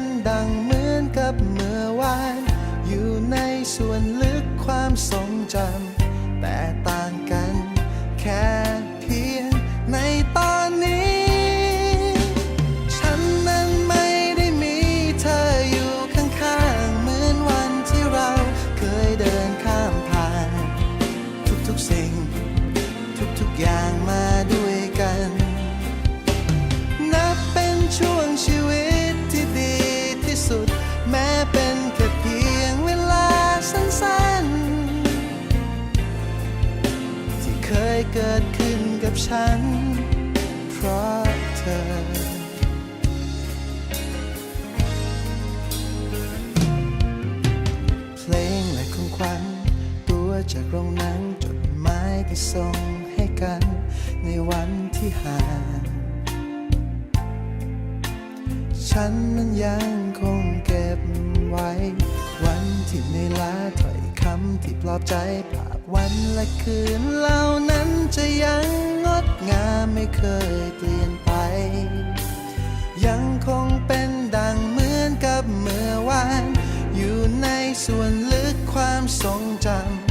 น ฉัน เพราะเธอ เพลงและของขวัญตัวจากโรงหนังจดหมายที่ส่งให้กัน ในวันที่ห่างฉันนั้นยังคงเก็บไว้ วันที่ในลาถอยคำ ที่ปลอบใจภาพวันและคืนเหล่านั้นจะยังงดงามไม่เคยเปลี่ยนไป ยังคงเป็นดังเหมือนกับเมื่อวาน อยู่ในส่วนลึกความทรงจำ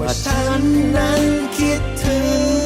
ว่าฉันนั้นคิดถึง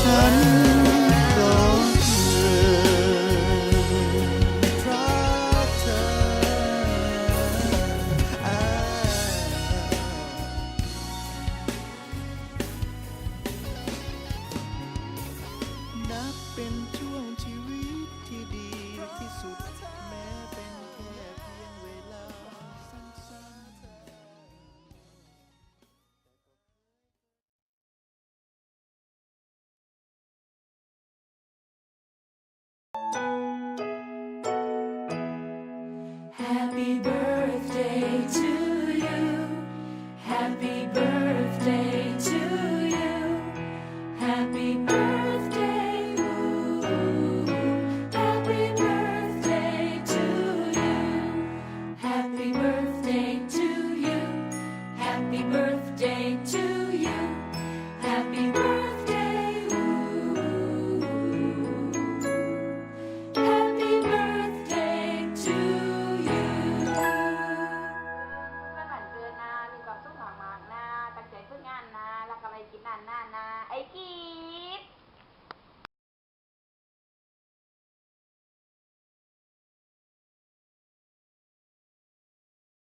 ขึ้ neighbor. กินนานนานาไอ้กี